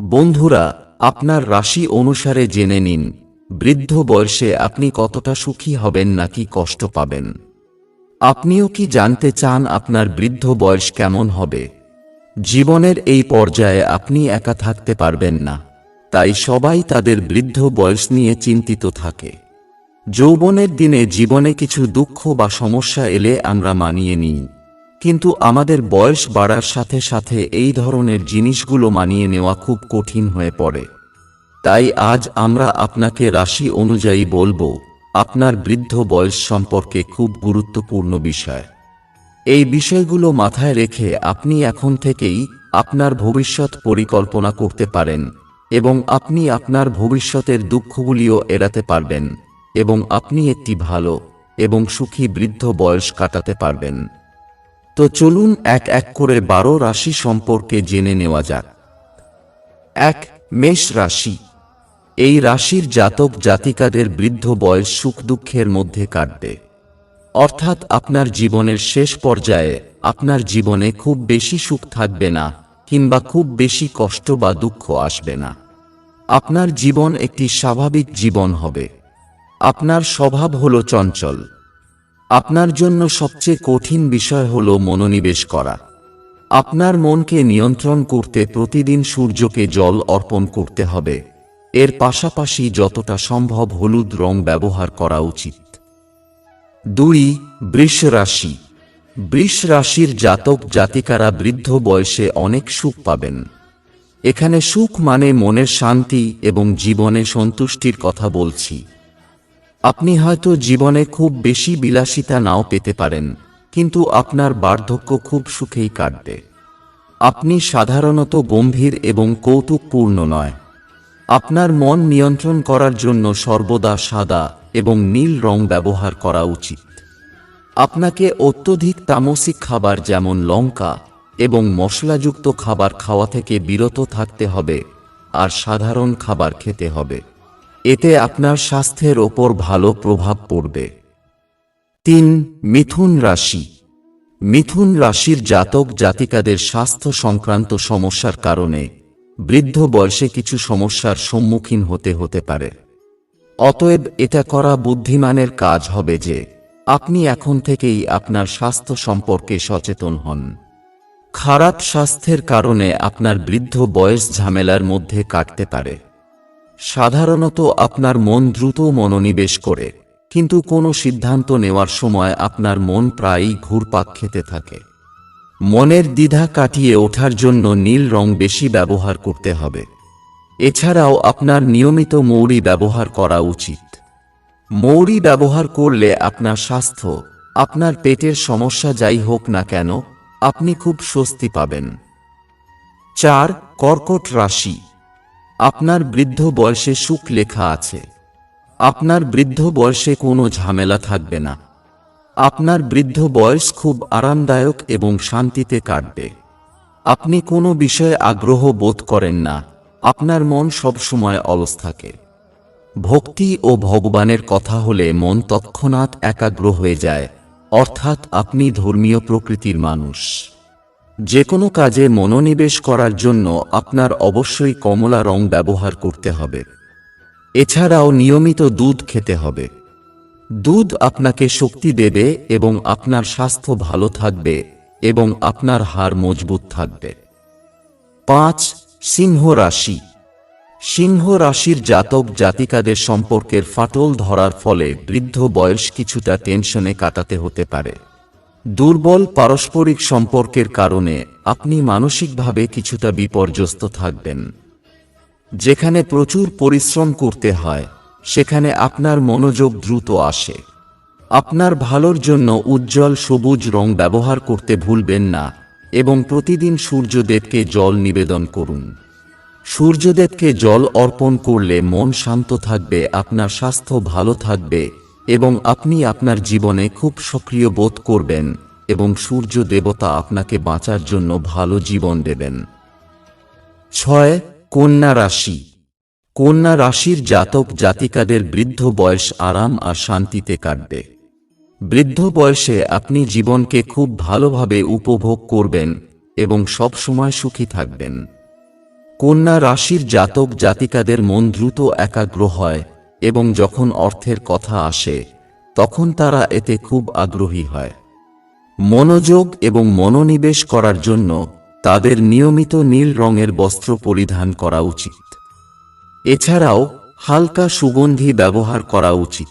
বন্ধুরা, আপনার রাশি অনুসারে জেনে নিন, বৃদ্ধ বয়সে আপনি কতটা সুখী হবেন নাকি কষ্ট পাবেন। আপনিও কি জানতে চান আপনার বৃদ্ধ বয়স কেমন হবে? জীবনের এই পর্যায়ে আপনি একা থাকতে পারবেন না, তাই সবাই তাদের বৃদ্ধ বয়স নিয়ে চিন্তিত থাকে। যৌবনের দিনে জীবনে কিছু দুঃখ বা সমস্যা এলে আমরা মানিয়ে নিই। কিন্তু আমাদের বয়স বাড়ার সাথে সাথে এই ধরনের জিনিসগুলো মানিয়ে নেওয়া খুব কঠিন হয়ে পড়ে। তাই আজ আমরা আপনাকে রাশি অনুযায়ী বলব, আপনার বৃদ্ধ বয়স সম্পর্কে খুব গুরুত্বপূর্ণ বিষয়। এই বিষয়গুলো মাথায় রেখে আপনি এখন থেকেই আপনার ভবিষ্যৎ পরিকল্পনা করতে পারেন এবং আপনি আপনার ভবিষ্যতের দুঃখগুলিও এড়াতে পারবেন এবং আপনি একটি ভালো এবং সুখী বৃদ্ধ বয়স কাটাতে পারবেন। তো চলুন এক এক করে বারো রাশি সম্পর্কে জেনে নেওয়া যাক। এক, মেষ রাশি। এই রাশির জাতক জাতিকাদের বৃদ্ধ বয়স সুখ দুঃখের মধ্যে কাটবে। অর্থাৎ আপনার জীবনের শেষ পর্যায়ে আপনার জীবনে খুব বেশি সুখ থাকবে না, কিংবা খুব বেশি কষ্ট বা দুঃখ আসবে না। আপনার জীবন একটি স্বাভাবিক জীবন হবে। আপনার স্বভাব হল চঞ্চল। আপনার জন্য সবচেয়ে কঠিন বিষয় হল মনোনিবেশ করা। আপনার মনকে নিয়ন্ত্রণ করতে প্রতিদিন সূর্যকে জল অর্পণ করতে হবে। এর পাশাপাশি যতটা সম্ভব হলুদ রং ব্যবহার করা উচিত। দুই বৃষ রাশি বৃষ রাশির জাতক জাতিকারা বৃদ্ধ বয়সে অনেক সুখ পাবেন। এখানে সুখ মানে মনের শান্তি এবং জীবনে সন্তুষ্টির কথা বলছি। আপনি হয়তো জীবনে খুব বেশি বিলাসিতা নাও পেতে পারেন, কিন্তু আপনার বার্ধক্য খুব সুখেই কাটবে। আপনি সাধারণত গম্ভীর এবং কৌতুকপূর্ণ নয়। আপনার মন নিয়ন্ত্রণ করার জন্য সর্বদা সাদা এবং নীল রং ব্যবহার করা উচিত। আপনাকে অত্যধিক তামসিক খাবার যেমন লঙ্কা এবং মশলাযুক্ত খাবার খাওয়া থেকে বিরত থাকতে হবে, আর সাধারণ খাবার খেতে হবে। এতে আপনার স্বাস্থ্যের ওপর ভালো প্রভাব পড়বে। তিন, মিথুন রাশি। মিথুন রাশির জাতক জাতিকাদের স্বাস্থ্য সংক্রান্ত সমস্যার কারণে বৃদ্ধ বয়সে কিছু সমস্যার সম্মুখীন হতে হতে পারে। অতএব এটা করা বুদ্ধিমানের কাজ হবে যে আপনি এখন থেকেই আপনার স্বাস্থ্য সম্পর্কে সচেতন হন। খারাপ স্বাস্থ্যের কারণে আপনার বৃদ্ধ বয়স ঝামেলার মধ্যে কাটতে পারে। সাধারণত আপনার মন দ্রুত মনোনিবেশ করে, কিন্তু কোনো সিদ্ধান্ত নেওয়ার সময় আপনার মন প্রায়ই ঘুরপাক খেতে থাকে। মনের দ্বিধা কাটিয়ে ওঠার জন্য নীল রং বেশি ব্যবহার করতে হবে। এছাড়াও আপনার নিয়মিত মৌরি ব্যবহার করা উচিত। মৌরি ব্যবহার করলে আপনার স্বাস্থ্য, আপনার পেটের সমস্যা যাই হোক না কেন, আপনি খুব স্বস্তি পাবেন। চার, কর্কট রাশি। আপনার বৃদ্ধ বয়সে সুখ লেখা আছে। আপনার বৃদ্ধ বয়সে কোনো ঝামেলা থাকবে না। আপনার বৃদ্ধ বয়স খুব আরামদায়ক এবং শান্তিতে কাটবে। আপনি কোনো বিষয়ে আগ্রহ বোধ করেন না। আপনার মন সবসময় অলস থাকে। ভক্তি ও ভগবানের কথা হলে মন তৎক্ষণাৎ একাগ্র হয়ে যায়। অর্থাৎ আপনি ধর্মীয় প্রকৃতির মানুষ। যে কোনো কাজে মনোনিবেশ করার জন্য আপনার অবশ্যই কমলা রং ব্যবহার করতে হবে। এছাড়াও নিয়মিত দুধ খেতে হবে। দুধ আপনাকে শক্তি দেবে এবং আপনার স্বাস্থ্য ভালো থাকবে এবং আপনার হাড় মজবুত থাকবে। পাঁচ, সিংহ রাশি। সিংহ রাশির জাতক জাতিকাদের সম্পর্কের ফাটল ধরার ফলে বৃদ্ধ বয়স কিছুটা টেনশনে কাটাতে হতে পারে। দুর্বল পারস্পরিক সম্পর্কের কারণে আপনি মানসিকভাবে কিছুটা বিপর্যস্ত থাকবেন। যেখানে প্রচুর পরিশ্রম করতে হয়, সেখানে আপনার মনোযোগ দ্রুত আসে। আপনার ভালোর জন্য উজ্জ্বল সবুজ রং ব্যবহার করতে ভুলবেন না এবং প্রতিদিন সূর্যদেবকে জল নিবেদন করুন। সূর্যদেবকে জল অর্পণ করলে মন শান্ত থাকবে, আপনার স্বাস্থ্য ভালো থাকবে এবং আপনি আপনার জীবনে খুব সক্রিয় বোধ করবেন এবং সূর্য দেবতা আপনাকে বাঁচার জন্য ভালো জীবন দেবেন। ছয়, কন্যা রাশি। কন্যা রাশির জাতক জাতিকাদের বৃদ্ধ বয়স আরাম আর শান্তিতে কাটবে। বৃদ্ধ বয়সে আপনি জীবনকে খুব ভালোভাবে উপভোগ করবেন এবং সব সময় সুখী থাকবেন। কন্যা রাশির জাতক জাতিকাদের মন দ্রুত একাগ্র হয় এবং যখন অর্থের কথা আসে, তখন তারা এতে খুব আগ্রহী হয়। মনোযোগ এবং মনোনিবেশ করার জন্য তাদের নিয়মিত নীল রঙের বস্ত্র পরিধান করা উচিত। এছাড়াও হালকা সুগন্ধি ব্যবহার করা উচিত।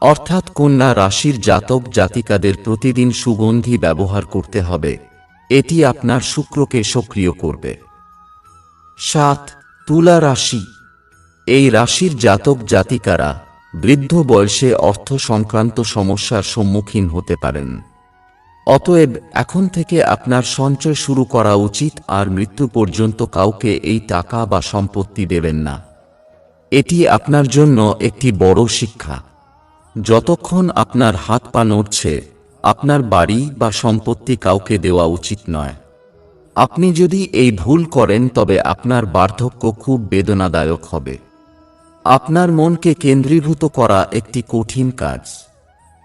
অর্থাৎ কন্যা রাশির জাতক জাতিকাদের প্রতিদিন সুগন্ধি ব্যবহার করতে হবে। এটি আপনার শুক্রকে সক্রিয় করবে। সাত, তুলা রাশি। এই রাশির জাতক জাতিকারা বৃদ্ধ বয়সে অর্থ সংক্রান্ত সমস্যার সম্মুখীন হতে পারেন। অতএব এখন থেকে আপনার সঞ্চয় শুরু করা উচিত আর মৃত্যু পর্যন্ত কাউকে এই টাকা বা সম্পত্তি দেবেন না। এটি আপনার জন্য একটি বড় শিক্ষা। যতক্ষণ আপনার হাত পা নড়ছে, আপনার বাড়ি বা সম্পত্তি কাউকে দেওয়া উচিত নয়। আপনি যদি এই ভুল করেন, তবে আপনার বার্ধক্য খুব বেদনাদায়ক হবে। আপনার মনকে কেন্দ্রীভূত করা একটি কঠিন কাজ।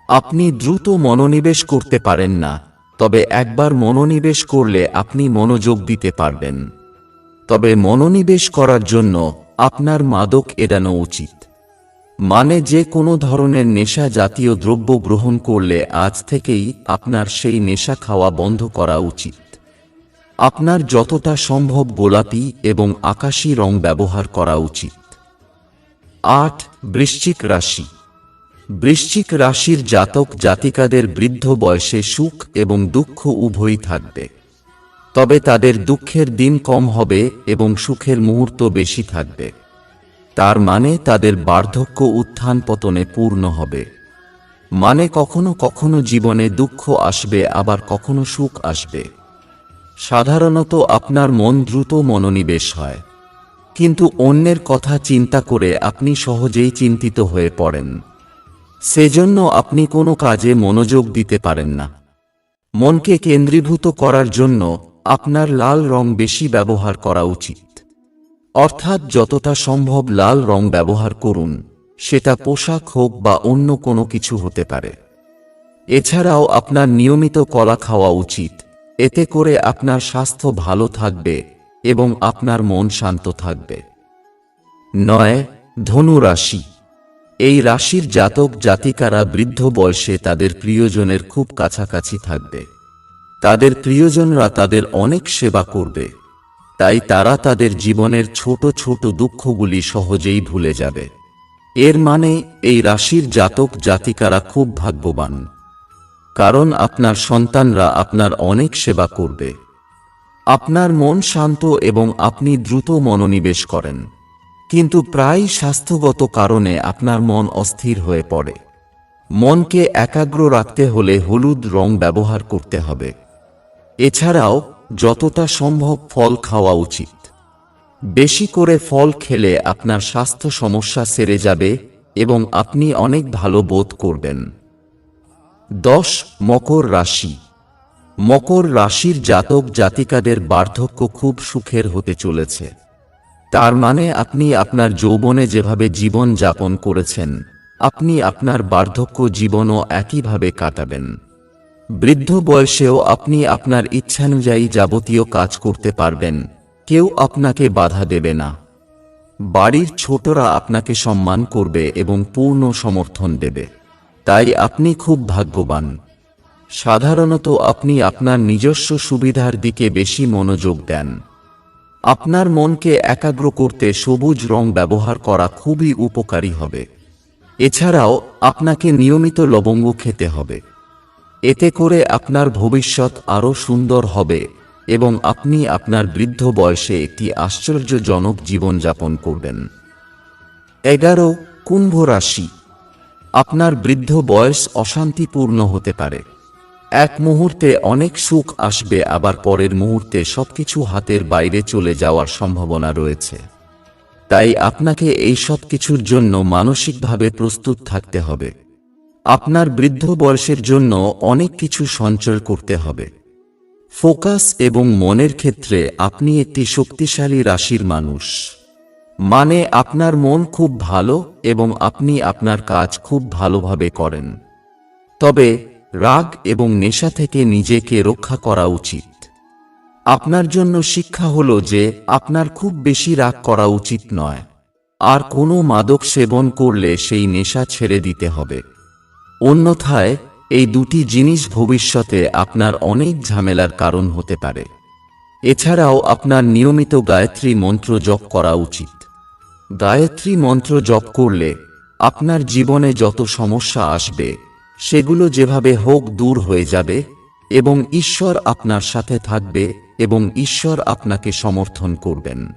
আপনি দ্রুত মনোনিবেশ করতে পারেন না, তবে একবার মনোনিবেশ করলে আপনি মনোযোগ দিতে পারবেন। তবে মনোনিবেশ করার জন্য আপনার মাদক এড়ানো উচিত। মানে যে কোনো ধরনের নেশা জাতীয় দ্রব্য গ্রহণ করলে আজ থেকেই আপনার সেই নেশা খাওয়া বন্ধ করা উচিত। আপনার যতটা সম্ভব গোলাপি এবং আকাশী রং ব্যবহার করা উচিত। আট বৃশ্চিক রাশি। বৃশ্চিক রাশির জাতক জাতিকাদের বৃদ্ধ বয়সে সুখ এবং দুঃখ উভয়ই থাকবে। তবে তাদের দুঃখের দিন কম হবে এবং সুখের মুহূর্ত বেশি থাকবে। তার মানে তাদের বার্ধক্য উত্থান পতনে পূর্ণ হবে। মানে কখনো কখনো জীবনে দুঃখ আসবে, আবার কখনো সুখ আসবে। সাধারণত আপনার মন দ্রুত মনোনিবেশ হয়। কিন্তু অন্যের কথা চিন্তা করে আপনি সহজেই চিন্তিত হয়ে পড়েন। সেজন্য আপনি কোনো কাজে মনোযোগ দিতে পারেন না। মনকে কেন্দ্রীভূত করার জন্য আপনার লাল রং বেশি ব্যবহার করা উচিত। অর্থাৎ যতটা সম্ভব লাল রং ব্যবহার করুন, সেটা পোশাক হোক বা অন্য কোনো কিছু হতে পারে। এছাড়াও আপনার নিয়মিত কলা খাওয়া উচিত, এতে করে আপনার স্বাস্থ্য ভালো থাকবে এবং আপনার মন শান্ত থাকবে। নয়, ধনু রাশি। এই রাশির জাতক জাতিকারা বৃদ্ধ বয়সে তাদের প্রিয়জনের খুব কাছাকাছি থাকবে। তাদের প্রিয়জনরা তাদের অনেক সেবা করবে। তাই তারা তাদের জীবনের ছোট ছোট দুঃখগুলি সহজেই ভুলে যাবে। এর মানে এই রাশির জাতক জাতিকারা খুব ভাগ্যবান। কারণ আপনার সন্তানরা আপনার অনেক সেবা করবে। আপনার মন শান্ত এবং আপনি দ্রুত মনোনিবেশ করেন। কিন্তু প্রায় স্বাস্থ্যগত কারণে আপনার মন অস্থির হয়ে পড়ে। মনকে একাগ্র রাখতে হলে হলুদ রং ব্যবহার করতে হবে। এছাড়াও, যতটা সম্ভব ফল খাওয়া উচিত। বেশি করে ফল খেলে আপনার স্বাস্থ্য সমস্যা সেরে যাবে এবং আপনি অনেক ভালো বোধ করবেন। দশ, মকর রাশি। মকর রাশির জাতক জাতিকাদের বার্ধক্য খুব সুখের হতে চলেছে। তার মানে আপনি আপনার যৌবনে যেভাবে জীবন যাপন করেছেন, আপনি আপনার বার্ধক্য জীবনও একইভাবে কাটাবেন। বৃদ্ধ বয়সেও আপনি আপনার ইচ্ছানুযায়ী যাবতীয় কাজ করতে পারবেন, কেউ আপনাকে বাধা দেবে না। বাড়ির ছোটরা আপনাকে সম্মান করবে এবং পূর্ণ সমর্থন দেবে। তাই আপনি খুব ভাগ্যবান। সাধারণত আপনি আপনার নিজস্ব সুবিধার দিকে বেশি মনোযোগ দেন। আপনার মনকে একাগ্র করতে সবুজ রং ব্যবহার করা খুবই উপকারী হবে। এছাড়াও, আপনাকে নিয়মিত লবঙ্গ খেতে হবে। এতে করে আপনার ভবিষ্যৎ আরও সুন্দর হবে এবং আপনি আপনার বৃদ্ধ বয়সে একটি আশ্চর্যজনক জীবনযাপন করবেন। এগারো, কুম্ভ রাশি। আপনার বৃদ্ধ বয়স অশান্তিপূর্ণ হতে পারে। এক মুহূর্তে অনেক সুখ আসবে, আবার পরের মুহূর্তে সবকিছু হাতের বাইরে চলে যাওয়ার সম্ভাবনা রয়েছে। তাই আপনাকে এই সব কিছুর জন্য মানসিকভাবে প্রস্তুত থাকতে হবে। আপনার বৃদ্ধ বয়সের জন্য অনেক কিছু সঞ্চয় করতে হবে। ফোকাস এবং মনের ক্ষেত্রে আপনি একটি শক্তিশালী রাশির মানুষ। মানে আপনার মন খুব ভালো এবং আপনি আপনার কাজ খুব ভালোভাবে করেন। তবে রাগ এবং নেশা থেকে নিজেকে রক্ষা করা উচিত। আপনার জন্য শিক্ষা হল যে, আপনার খুব বেশি রাগ করা উচিত নয়। আর কোনো মাদক সেবন করলে সেই নেশা ছেড়ে দিতে হবে। অন্যথায়, এই দুটি জিনিস ভবিষ্যতে আপনার অনেক ঝামেলার কারণ হতে পারে। এছাড়াও আপনার নিয়মিত গায়ত্রী মন্ত্র জপ করা উচিত। গায়ত্রী মন্ত্র জপ করলে আপনার জীবনে যত সমস্যা আসবে সেগুলো যেভাবে হোক দূর হয়ে যাবে, এবং ঈশ্বর আপনার সাথে থাকবে, এবং ঈশ্বর আপনাকে সমর্থন করবেন।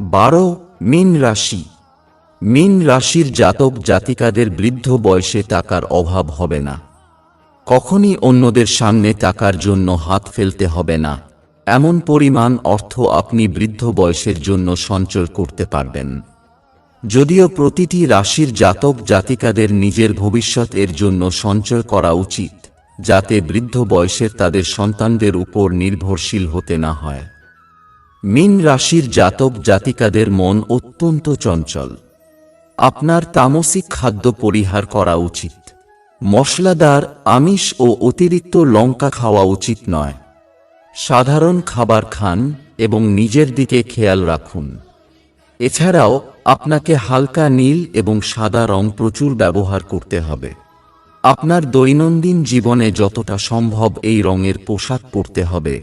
বারো, মিন রাশি। মিন রাশির জাতক জাতিকাদের বৃদ্ধ বয়সে টাকার অভাব হবে না। কখনই অন্যদের সামনে টাকার জন্য হাত ফেলতে হবে না। এমন পরিমাণ অর্থ আপনি বৃদ্ধ বয়সের জন্য সঞ্চয় করতে পারবেন। যদিও প্রতিটি রাশির জাতক জাতিকাদের নিজের ভবিষ্যৎ এর জন্য সঞ্চয় করা উচিত, যাতে বৃদ্ধ বয়সের তাদের সন্তানদের উপর নির্ভরশীল হতে না হয়। মিন রাশির জাতক জাতিকাদের মন অত্যন্ত চঞ্চল। আপনার তামসিক খাদ্য পরিহার করা উচিত। মশলাদার, আমিষ ও অতিরিক্ত লঙ্কা খাওয়া উচিত নয়। সাধারণ খাবার খান এবং নিজের দিকে খেয়াল রাখুন। এছাড়াও আপনাকে হালকা নীল এবং সাদা রং প্রচুর ব্যবহার করতে হবে। আপনার দৈনন্দিন জীবনে যতটা সম্ভব এই রঙের পোশাক পরতে হবে,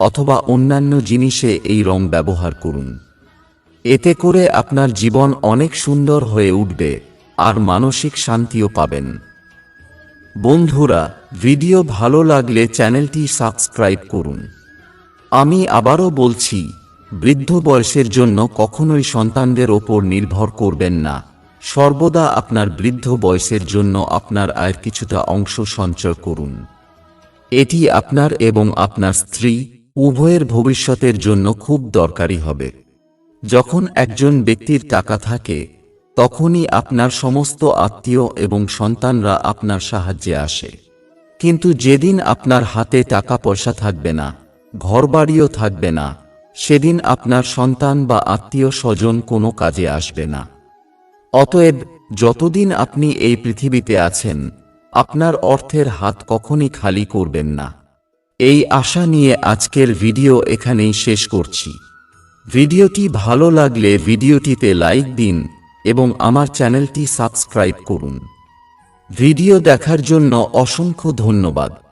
অথবা অন্যান্য জিনিসে এই রং ব্যবহার করুন। এতে করে আপনার জীবন অনেক সুন্দর হয়ে উঠবে আর মানসিক শান্তিও পাবেন। বন্ধুরা, ভিডিও ভালো লাগলে চ্যানেলটি সাবস্ক্রাইব করুন। আমি আবারও বলছি বৃদ্ধ বয়সের জন্য কখনোই সন্তানদের ওপর নির্ভর করবেন না। সর্বদা আপনার বৃদ্ধ বয়সের জন্য আপনার আয়ের কিছুটা অংশ সঞ্চয় করুন। এটি আপনার এবং আপনার স্ত্রী উভয়ের ভবিষ্যতের জন্য খুব দরকারি হবে। যখন একজন ব্যক্তির টাকা থাকে, তখনই আপনার সমস্ত আত্মীয় এবং সন্তানরা আপনার সাহায্যে আসে। কিন্তু যেদিন আপনার হাতে টাকা পয়সা থাকবে না, ঘরবাড়িও থাকবে না সেদিন আপনার সন্তান বা আত্মীয় স্বজন কোনো কাজে আসবে না। অতএব, যতদিন আপনি এই পৃথিবীতে আছেন, আপনার অর্থের হাত কখনই খালি করবেন না। এই আশা নিয়ে আজকের ভিডিও এখানেই শেষ করছি। ভিডিওটি ভালো লাগলে ভিডিওটিতে লাইক দিন এবং আমার চ্যানেলটি সাবস্ক্রাইব করুন। ভিডিও দেখার জন্য অসংখ্য ধন্যবাদ।